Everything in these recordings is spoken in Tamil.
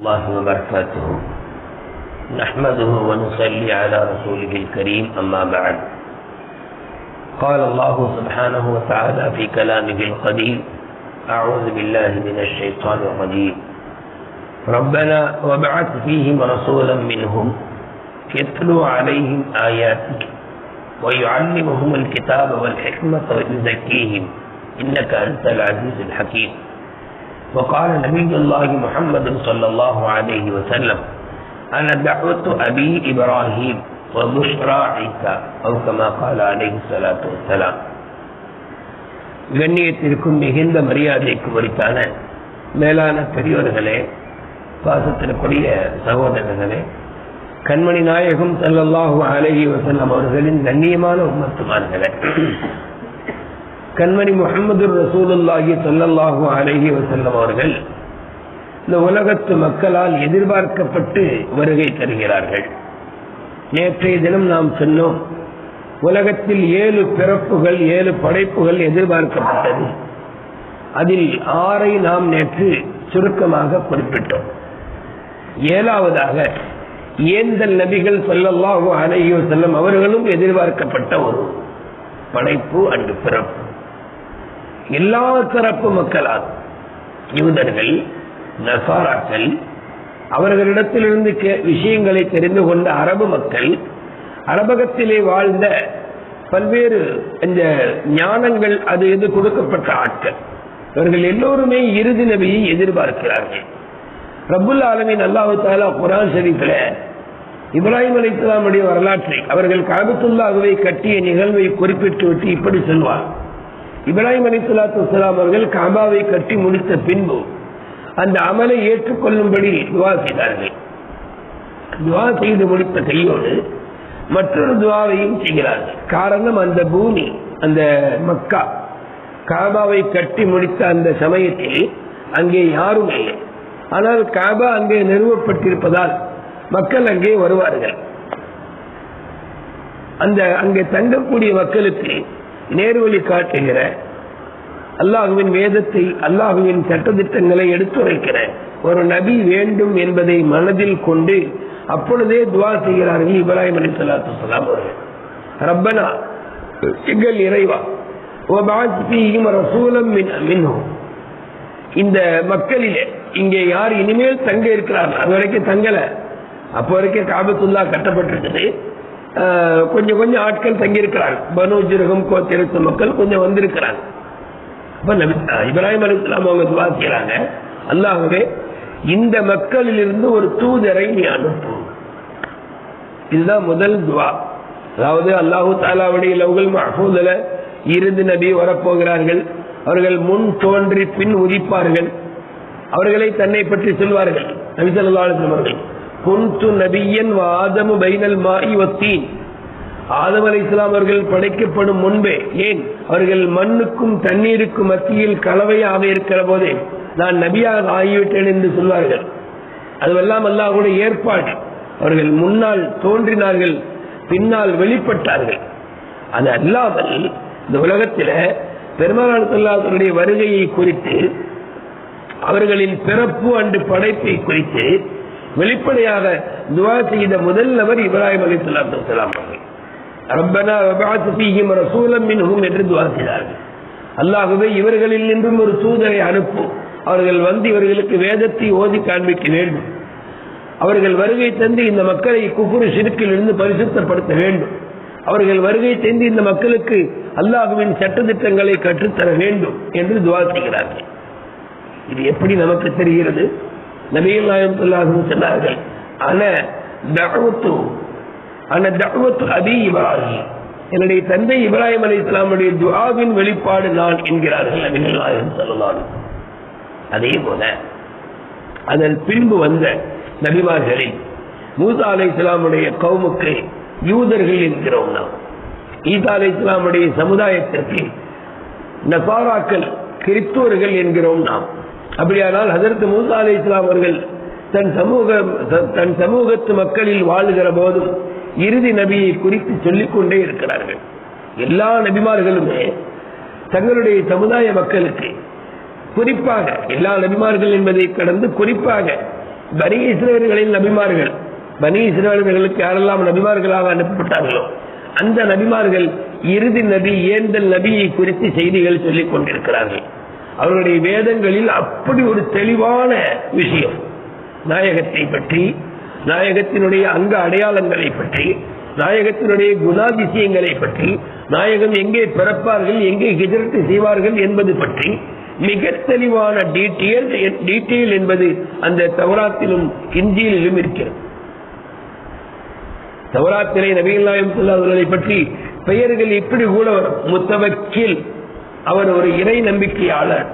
الله وبركاته. نحمده ونصلي على رسوله الكريم أما بعد. قال الله سبحانه وتعالى في كلامه القديم أعوذ بالله من الشيطان الرجيم. ربنا وابعث فيهم رسولا منهم يتلو عليهم آياتك ويعلمهم الكتاب والحكمة ويزكيهم. إنك أنت العزيز الحكيم. وقال نبي الله محمد صلى الله عليه وسلم أنا دعوة أبي إبراهيم وبشرى عيسى أو كما قال عليه الصلاة والسلام கண்ணியத்திற்கும் மிகுந்த மரியாதைக்கு உரித்தான மேலான பெரியோர்களே பாசத்திற்குரிய சகோதரர்களே கண்மணி நாயகம் சல்லல்லாஹு அலஹி வசல்லம் அவர்களின் கண்ணியமான உம்மத்துமார்களே கண்மணி முகமது ரசூலுல்லாஹி சல்லாஹூ அலஹி வசல்லம் அவர்கள் இந்த உலகத்து மக்களால் எதிர்பார்க்கப்பட்டு வருகை தருகிறார்கள். நேற்றைய தினம் நாம் சொன்னோம் உலகத்தில் ஏழு பிறப்புகள் ஏழு படைப்புகள் எதிர்பார்க்கப்பட்டது. அதில் ஆறை நாம் நேற்று சுருக்கமாக குறிப்பிட்டோம். ஏழாவதாக ஏந்தல் நபிகள் சொல்லல்லாஹு அலைஹி செல்லும் அவர்களும் எதிர்பார்க்கப்பட்ட ஒரு படைப்பு அன்று பிறப்பு. எல்லா தரப்பு மக்களால் யூதர்கள் நசாராக்கள் அவர்களிடத்திலிருந்து விஷயங்களை தெரிந்து கொண்ட அரபு மக்கள் அரபகத்திலே வாழ்ந்த பல்வேறு இந்த ஞானங்கள் அது எது கொடுக்கப்பட்ட ஆட்கள். இவர்கள் எல்லோருமே இறுதி நபியை எதிர்பார்க்கிறார்கள். ரபுல் ஆலமின் அல்லாஹு தாலா குரான் ஷரீஃபில் இப்ராஹிம் அலி இஸ்லாமுடைய வரலாற்றை அவர்கள் காபத்துல்லாகவே கட்டிய நிகழ்வை குறிப்பிட்டு விட்டு இப்படி சொல்வார். இப்ராஹிம் அலி சொல்லாத்து வலாம் அவர்கள் காபாவை கட்டி முடித்த பின்பு அந்த அமலை ஏற்றுக்கொள்ளும்படி துவா செய்தார்கள். துவா செய்து முடித்த கையோடு மற்றொரு துவாவையும் செய்கிறார்கள். காரணம் அந்த பூமி அந்த மக்கா. காபாவை கட்டி முடித்த அந்த சமயத்தில் அங்கே யாரும் இல்லை. ஆனால் காபா அங்கே நிறுவப்பட்டிருப்பதால் மக்கள் அங்கே வருவார்கள். அந்த அங்கே தங்கக்கூடிய மக்களுக்கு நேர்வழி காட்டுகிற அல்லாஹுவின் வேதத்தை அல்லாஹுவின் சட்டத்திட்டங்களை எடுத்துரைக்கிற ஒரு நபி வேண்டும் என்பதை மனதில் கொண்டு அப்பொழுதே துவா செய்கிறார்கள் இப்ராஹிம் அலி சலாத்து சலாம் அவர்கள். ரப்பனா எங்கள் இறைவா இந்த மக்களிலே இங்கே யார் இனிமேல் தங்க இருக்கிறார்கள்? அது வரைக்கும் தங்கல. அப்போ வரைக்கும் காபத்துல்லா கட்டப்பட்டிருக்குது. கொஞ்சம் கொஞ்சம் ஆட்கள் தங்கியிருக்கிறாங்க பனு கோத்திரத்து மக்கள் கொஞ்சம் வந்திருக்கிறாங்க. அப்ப இப்ராஹிம் அலி இஸ்லாம் அவங்க துவா செய்யறாங்க. அல்லாகவே இந்த மக்களிலிருந்து ஒரு தூதரை நீ அனுப்பு. இதுதான் முதல் துவா. அதாவது அல்லாஹூ தாலாவுடைய லவுகள் மஹூதல இருந்து நபி வரப்போகிறார்கள். அவர்கள் முன் தோன்றி பின் உதிப்பார்கள். அவர்களை தன்னை பற்றி சொல்வார்கள். நபிசல்லாசம் அவர்கள். குந்து நபியன் ஆதமு பைனல் மாயி வத்தீன் ஆதம் அலி இஸ்லாம் அவர்கள் படைக்கப்படும் முன்பே ஏன்? அவர்கள் மண்ணுக்கும் தண்ணீருக்கும் மத்தியில் கலவையாக இருக்கிற போதே நான் நபியாக ஆகிவிட்டேன் என்று சொல்வார்கள். அதுவெல்லாம் அல்லாஹுடைய ஏற்பாடு. அவர்கள் முன்னால் தோன்றினார்கள் பின்னால் வெளிப்பட்டார்கள். அது அல்லாமல் இந்த உலகத்தில் பெருமாள் வருகையை குறித்து அவர்களின் பிறப்பு அன்று படைப்பை குறித்து வெளிப்படையாக துவா செய்த முதல் நபர் இப்ராஹிம் அலி சொல்லாத்து வலாம் ரசூலம் மின்ஹும் என்று துவா செய்தார்கள். அல்லாகவே இவர்களில் நின்றும் ஒரு தூதரை அனுப்பும் அவர்கள் வந்து இவர்களுக்கு வேதத்தை ஓதி காண்பிக்க வேண்டும். அவர்கள் வருகை தந்து இந்த மக்களை குப்புறு சிறுக்கில் இருந்து பரிசுத்தப்படுத்த வேண்டும். அவர்கள் வருகை தந்து இந்த மக்களுக்கு அல்லாஹுவின் சட்டத்திட்டங்களை கற்றுத்தர வேண்டும் என்று துவா செய்கிறார்கள். இது எப்படி நமக்கு தெரிகிறது? நபிகள் நாயம் சொன்னார்கள் அன தகவத்து அன தகவத்து அபி இப்ராஹிம். என்னுடைய தந்தை இப்ராஹிம் அலி இஸ்லாமுடைய துவாவின் வெளிப்பாடு நான் என்கிறார்கள் நபிகள் சொல்லலாம் அதே போல அதன் பின்பு வந்த நபிமார்களில் மூசா அலை இஸ்லாமுடைய கவுமுக்கு யூதர்கள் என்கிறோம் நாம். ஈசா அலை இஸ்லாமுடைய சமுதாயத்திற்கு நசாராக்கள் கிறிஸ்துவர்கள் என்கிறோம் நாம். அப்படியானால் அதற்கு மூசா அலி இஸ்லாம் அவர்கள் தன் சமூக தன் சமூகத்து மக்களில் வாழுகிற போதும் இறுதி நபியை குறித்து சொல்லிக் கொண்டே இருக்கிறார்கள். எல்லா நபிமார்களுமே தங்களுடைய சமுதாய மக்களுக்கு குறிப்பாக எல்லா நபிமார்கள் என்பதை கடந்து குறிப்பாக பனி இஸ்ரேலர்களின் நபிமார்கள் பனி இஸ்ரேலர்களுக்கு யாரெல்லாம் நபிமார்களாக அனுப்பப்பட்டார்களோ அந்த நபிமார்கள் இறுதி நபி ஏந்தல் நபியை குறித்து செய்திகள் சொல்லிக் கொண்டிருக்கிறார்கள் அவருடைய வேதங்களில் அப்படி ஒரு தெளிவான விஷயம். நாயகத்தை பற்றி நாயகத்தினுடைய அங்க அடையாளங்களை பற்றி நாயகத்தினுடைய குணாதிசயங்களை பற்றி நாயகம் எங்கே பிறப்பார்கள் எங்கே ஹிஜரத்து செய்வார்கள் என்பது பற்றி மிக தெளிவான டீட்டெயில் டீட்டெயில் என்பது அந்த தவராத்திலும் இந்தியிலும் இருக்கிறது. தவராத்திரை நபிகள்நாயம் அவர்களை பற்றி பெயர்கள் எப்படி கூட வரும். முத்தவக்கில் அவர் ஒரு இறை நம்பிக்கையாளர்.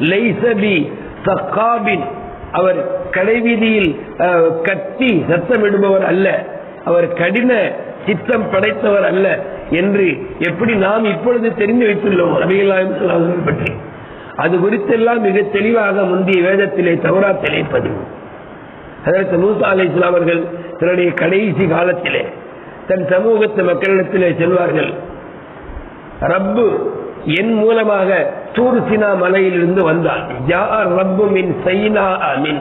லைசபி சக்காபின். அவர் கடைவீதியில் அஹ், கத்தி சத்தமிடுபவர் அல்ல. அவர் கடின சித்தம் படைத்தவர் அல்ல என்று எப்படி நாம் இப்பொழுது தெரிந்து வைத்துள்ளோம்? நபிகள்நாயம் பற்றி. அது குறித்தெல்லாம் மிக தெளிவாக முந்தைய வேதத்திலே தவறா திளைப்பது அதற்கு மூசா அலை இஸ்லாம் அவர்கள் தன்னுடைய கடைசி காலத்திலே தன் சமூகத்து மக்களிடத்திலே செல்வார்கள். ரப்பு என் மூலமாக தூர் சினா மலையிலிருந்து வந்தார். யார் ரப்பு மின் சைனா மின்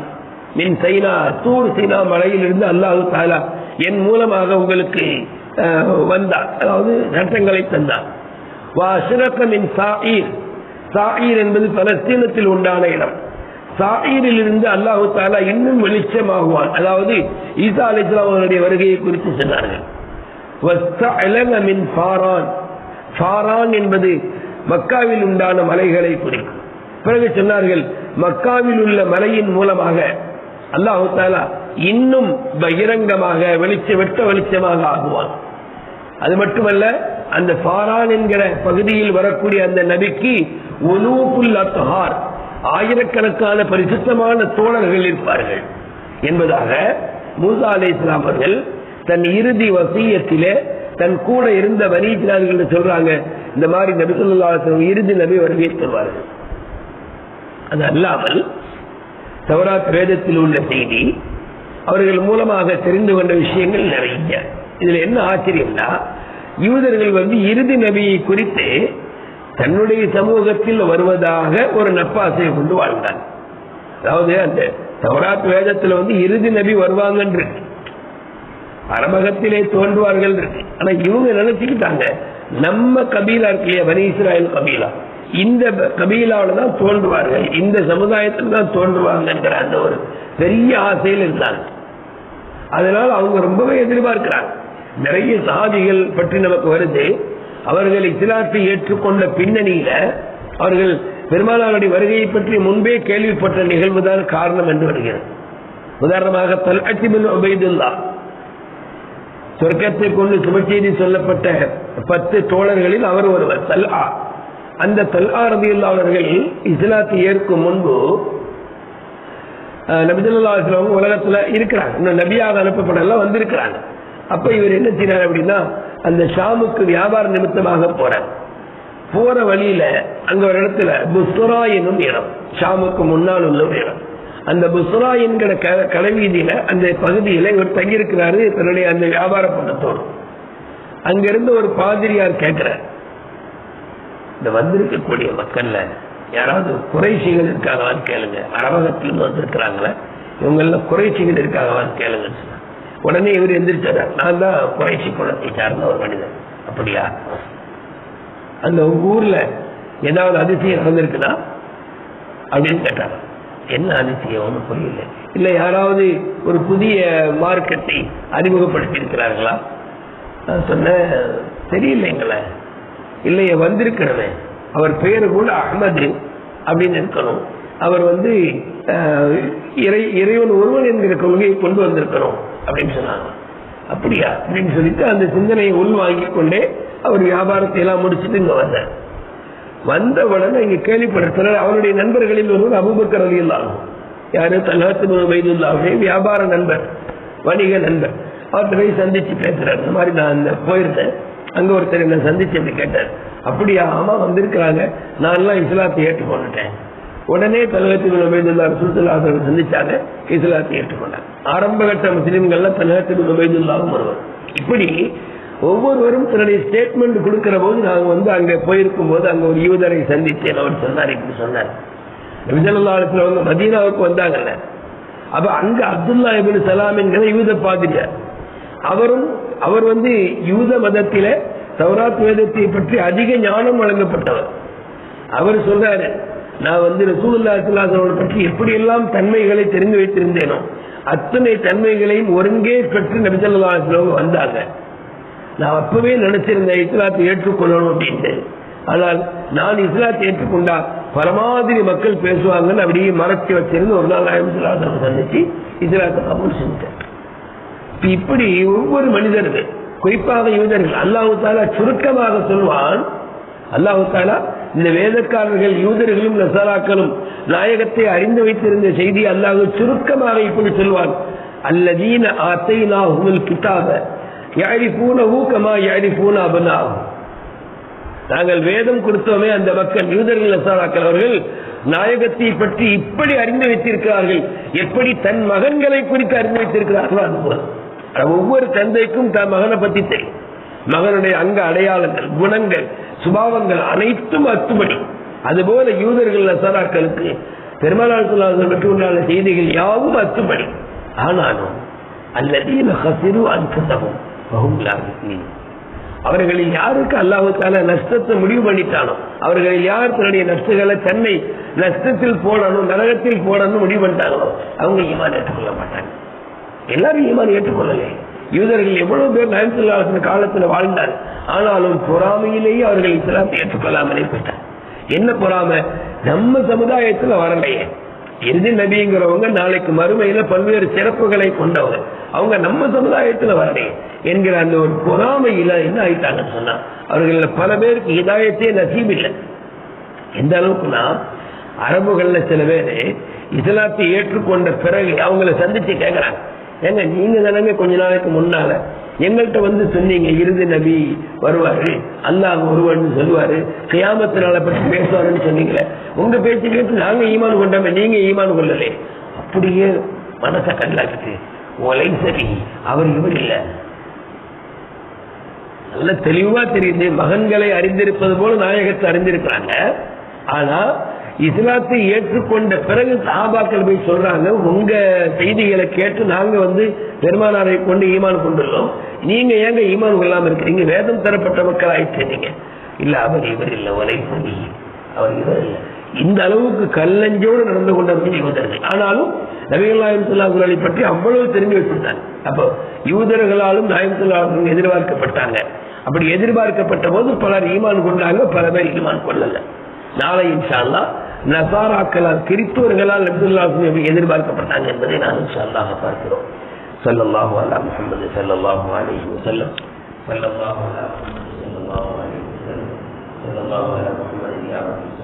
மின் சைனா தூர் சினா மலையிலிருந்து அல்லாஹு தாலா என் மூலமாக உங்களுக்கு வந்தார். அதாவது சட்டங்களை தந்தார். வா சிறக்க மின் சாஈர் சாஈர் என்பது பலஸ்தீனத்தில் உண்டான இடம். சாஈரில் இருந்து அல்லாஹு தாலா இன்னும் வெளிச்சமாகுவான். அதாவது ஈசா அலிஸ்லாம் அவருடைய வருகையை குறித்து சொன்னார்கள். மின் ஃபாரான். ஃபாரான் என்பது மக்காவில் உண்டான மலைகளை குறிக்கும். பிறகு சொன்னார்கள் மக்காவில் உள்ள மலையின் மூலமாக அல்லாஹு தாலா இன்னும் பகிரங்கமாக வெளிச்ச வெட்ட வெளிச்சமாக ஆகுவான். அது மட்டுமல்ல அந்த பாரான் என்கிற பகுதியில் வரக்கூடிய அந்த நபிக்கு உலூபுல் அத்தஹார் ஆயிரக்கணக்கான பரிசுத்தமான தோழர்கள் இருப்பார்கள். என்பதாக மூசா அலை இஸ்லாம் அவர்கள் தன் இறுதி வசியத்திலே தன் கூட இருந்த வனீஜினார்கள் சொல்றாங்க இந்த மாதிரி நபி இறுதி நபி வருகை தருவார்கள் அது அல்லாமல் சௌராத் வேதத்தில் உள்ள செய்தி அவர்கள் மூலமாக தெரிந்து கொண்ட விஷயங்கள் நிறைய. இதுல என்ன ஆச்சரியம்னா யூதர்கள் வந்து இறுதி நபியை குறித்து தன்னுடைய சமூகத்தில் வருவதாக ஒரு நப்பாசையை கொண்டு வாழ்ந்தாங்க. அதாவது அந்த தவராத் வேதத்துல வந்து இறுதி நபி வருவாங்கன்னு இருக்கு அரபகத்திலே தோன்றுவார்கள் இருக்கு ஆனா இவங்க நினைச்சுக்கிட்டாங்க? நம்ம கபீலா இருக்கு இல்லையா? பனி இஸ்ராயல் கபீலா. இந்த கபீலாவில தான் தோன்றுவார்கள். இந்த சமுதாயத்தில் தான் தோன்றுவாங்கன்ற அந்த ஒரு பெரிய ஆசையில் இருந்தாங்க. அதனால் அவங்க ரொம்பவே எதிர்பார்க்கிறாங்க. நிறைய சாதிகள் பற்றி நமக்கு வருது. அவர்கள் இஸ்லாத்தை ஏற்றுக்கொண்ட பின்னணியில அவர்கள் பெருமானாருடைய வருகையை பற்றி முன்பே கேள்விப்பட்ட நிகழ்வுதான் காரணம் என்று வருகிறது. உதாரணமாக தல்கட்சி பின் உபைதுல்லா. சொர்க்கத்தை கொண்டு சுபச்செய்தி சொல்லப்பட்ட பத்து தோழர்களில் அவர் ஒருவர் தல்ஆ அந்த தல்ஆ ரபியுல்லா அவர்கள் இஸ்லாத்தை ஏற்கும் முன்பு அஹ், நபிசல்லா உலகத்துல இருக்கிறாங்க. இன்னும் நபியாக அனுப்பப்படலாம் வந்திருக்கிறாங்க. அப்ப இவர் என்ன செய்யறாரு அப்படின்னா அந்த ஷாமுக்கு வியாபார நிமித்தமாக போறார். போற வழியில அங்க ஒரு இடத்துல புஸ்துரா என்னும் இடம். ஷாமுக்கு முன்னால் உள்ள ஒரு இடம். அந்த புஸ்ரா என்கிற க- கடைவீதியில அந்த பகுதியில இவர் தங்கியிருக்கிறாரு தன்னுடைய அந்த வியாபார பணத்தோடு அங்கிருந்து ஒரு பாதிரியார் கேட்கிறார். இந்த வந்திருக்கக்கூடிய மக்கள்ல யாராவது குறைசிகள் இருக்காங்களான்னு கேளுங்க. அரபகத்திலிருந்து வந்திருக்கிறாங்களே இவங்க குறைச்சிகள் இருக்காங்களான்னு கேளுங்கன்னு உடனே இவர் எந்திரிச்சார். நான் தான் குறைச்சி குளத்தை சார்ந்த ஒரு மனிதன். அப்படியா? அந்த ஊர்ல ஏதாவது அதிசயம் நடந்திருக்குதா? அப்படின்னு கேட்டாங்க என்ன அதிசயம் ஒன்றும் புரியல. இல்ல யாராவது ஒரு புதிய மார்க்கெட்டை அறிமுகப்படுத்தி இருக்கிறார்களா நான் சொன்னேன் தெரியலைங்களே இல்லையே வந்திருக்கிறவன் அவர் பேரு கூட அகமது அப்படின்னு இருக்கணும். அவர் வந்து இறை இறைவன் ஒருவன் என்கிற கொள்கையை கொண்டு வந்திருக்கணும் அப்படின்னு சொன்னாங்க. அப்படியா? அப்படின்னு சொல்லிட்டு அந்த சிந்தனையை உள்வாங்கிக் கொண்டே அவர் வியாபாரத்தை எல்லாம் முடிச்சுட்டு இங்க வந்தார். வந்த உடனே இங்க கேள்விப்படுத்துற அவருடைய நண்பர்களில் ஒருவர் அபுபக்கர் அலி அல்லாஹும் யாரு? தலகத்து வைதுல்லாவுடைய வியாபார நண்பர் வணிக நண்பர். அவர்கிட்ட போய் சந்திச்சு பேசுறாரு. இந்த மாதிரி நான் போயிருந்தேன். அங்க ஒருத்தர் என்ன சந்திச்சு அப்படி கேட்டார். அப்படியா? ஆமா வந்திருக்கிறாங்க. நான் எல்லாம் இஸ்லாத்தை ஏற்றுக்கொண்டுட்டேன். உடனே தலகத்தில் உபயதுல்லா ரசூலுல்லாஹி அவர்கள் சந்திச்சாங்க. இஸ்லாத்தை ஏற்றுக்கொண்டாங்க. ஆரம்ப கட்ட முஸ்லீம்கள்லாம் தலகத்தில் உபயதுல்லாவும் ஒருவர். இப்படி ஒவ்வொருவரும் தன்னுடைய ஸ்டேட்மெண்ட் கொடுக்கிற போது நாங்கள் வந்து அங்கே போயிருக்கும் போது அங்க ஒரு யூதரை சந்தித்தேன். அவர் சொன்னார் இப்படி சொன்னார். விஜயலாலத்துல வந்து மதீனாவுக்கு வந்தாங்கல்ல. அப்போ அங்கே அப்துல்லா இபின் சலாம் என்கிற யூத பாதிரியார். அவரும் அவர் வந்து யூத மதத்தில சௌராத் வேதத்தை பற்றி அதிக ஞானம் வழங்கப்பட்டவர். அவர் சொல்றாரு நான் வந்து ரசூலுல்லா அவர்களை பற்றி எப்படியெல்லாம் தன்மைகளை தெரிந்து வைத்திருந்தேனோ அத்தனை தன்மைகளையும் ஒருங்கே பெற்று நபிசல்லா வந்தாங்க. நான் அப்பவே நினைச்சிருந்தேன் இஸ்லாத்தை ஏற்றுக்கொள்ளணும் அப்படின்ட்டு. ஆனால் நான் இஸ்லாத்தை ஏற்றுக்கொண்டா பரமாதிரி மக்கள் பேசுவாங்கன்னு அப்படியே மறைச்சு வச்சிருந்து ஒரு நாள் ஆயிரத்தி சந்திச்சு இஸ்லாத்தை கபூல் செஞ்சேன் இப்படி ஒவ்வொரு மனிதர்கள் குறிப்பாக யூதர்கள் அல்லாஹு தாலா சுருக்கமாக சொல்வான் அல்லாஹு தாலா இந்த வேதக்காரர்கள் யூதர்களும் நசராக்களும் நாயகத்தை அறிந்து வைத்திருந்த செய்தி அல்லாஹு சுருக்கமாக இப்படி சொல்வான். அல்லதீன ஆத்தை நாகுல் கிதாப யாரிபூனஹு கமா யாரிபூன அபனாஹு நாங்கள் வேதம் கொடுத்தோமே அந்த மக்கள் யூதர்கள் நசாராக்கள் அவர்கள் நாயகத்தை பற்றி இப்படி அறிந்து வைத்திருக்கிறார்கள். எப்படி தன் மகன்களை குறித்து அறிந்து வைத்திருக்கிறார்களோ ஒவ்வொரு தந்தைக்கும் தன் மகனை பத்தி தெரியும். மகனுடைய அங்க அடையாளங்கள் குணங்கள் சுபாவங்கள் அனைத்தும் அத்துபடி அதுபோல யூதர்கள் நசாராக்களுக்கு பெருமாள் சொல்லாத உண்டான செய்திகள் யாவும் அத்துபடி ஆனாலும் அல்லது ஹசிரு அன்புதவும் அவர்களில் யாருக்கு அல்லாஹால நஷ்டத்தை முடிவு பண்ணிட்டானோ அவர்களில் யார் தன்னுடைய நஷ்டங்களை தன்னை நஷ்டத்தில் போடணும் நரகத்தில் போடணும் முடிவு பண்ணிட்டாங்களோ அவங்க ஈமான் ஏற்றுக்கொள்ள மாட்டாங்க. எல்லாரும் ஈமான் ஏற்றுக்கொள்ளலே. யூதர்கள் எவ்வளவு பேர் நயன்சுல்லாசின காலத்தில் வாழ்ந்தார் ஆனாலும் பொறாமையிலேயே அவர்கள் இஸ்லாத்தை ஏற்றுக்கொள்ளாமலே போயிட்டார் என்ன பொறாமை? நம்ம சமுதாயத்துல வரலையே. இறுதி நபிங்கிறவங்க நாளைக்கு மறுமையில பல்வேறு சிறப்புகளை கொண்டவங்க. அவங்க நம்ம சமுதாயத்துல வரலையே. என்கிற அந்த ஒரு பொறாமை இல்லாத ஆயிட்டாங்கன்னு சொன்னா அவர்கள் பல பேருக்கு இதாயத்தே நசீம் இல்லை. எந்த அளவுக்குனா அரபுகள்ல சில பேர் இஸ்லாத்தை ஏற்றுக்கொண்ட பிறகு அவங்கள சந்திச்சு கேட்கிறாங்க ஏங்க நீங்க தானங்க கொஞ்ச நாளைக்கு முன்னால எங்கள்கிட்ட வந்து சொன்னீங்க இறுதி நபி வருவாரு அல்லாஹ் ஒருவன் சொல்லுவாரு கியாமத்தினால பற்றி பேசுவாருன்னு சொன்னீங்களே உங்க பேச்சு கேட்டு நாங்க ஈமான் கொண்டாம நீங்க ஈமான் கொள்ளலே. அப்படியே மனசை கல்லாக்கிட்டு ஒலை சரி அவர் இவர் இல்லை. நல்ல தெளிவா தெரியுது. மகன்களை அறிந்திருப்பது போல நாயகத்தை அறிந்திருக்கிறாங்க. ஆனா இஸ்லாத்தை ஏற்றுக்கொண்ட பிறகு சாபாக்கள் போய் சொல்றாங்க உங்க செய்திகளை கேட்டு நாங்க வந்து பெருமானாரை கொண்டு ஈமான் கொண்டுள்ளோம். நீங்க ஏங்க ஈமான் கொள்ளாம இருக்கிறீங்க வேதம் தரப்பட்ட மக்கள் ஆயிட்டு நீங்க. இல்ல அவர் இவர் இல்ல ஒலை அவர் இவர் இல்ல. இந்த அளவுக்கு கல்லஞ்சோடு நடந்து கொண்டவர்கள் யூதர்கள். ஆனாலும் நபிகள் நாயம் பற்றி அவ்வளவு தெரிஞ்சு வச்சிருந்தாங்க. அப்போ யூதர்களாலும் நாயம் எதிர்பார்க்கப்பட்டாங்க. அப்படி எதிர்பார்க்கப்பட்ட போது பலர் ஈமான் கொண்டாங்க பல பேர் ஈமான் கொள்ளல. நாளை இன்ஷால்லா நசாராக்களால் கிறிஸ்துவர்களால் நபிதுல்லாஹு எதிர்பார்க்கப்பட்டாங்க என்பதை நான் இன்ஷால்லாக பார்க்கிறோம். சல்லல்லாஹு அலா முகமது சல்லல்லாஹு அலி வசல்லம் சல்லல்லாஹு அலா சல்லல்லாஹு அலி வசல்லம் சல்லல்லாஹு அலா முகமது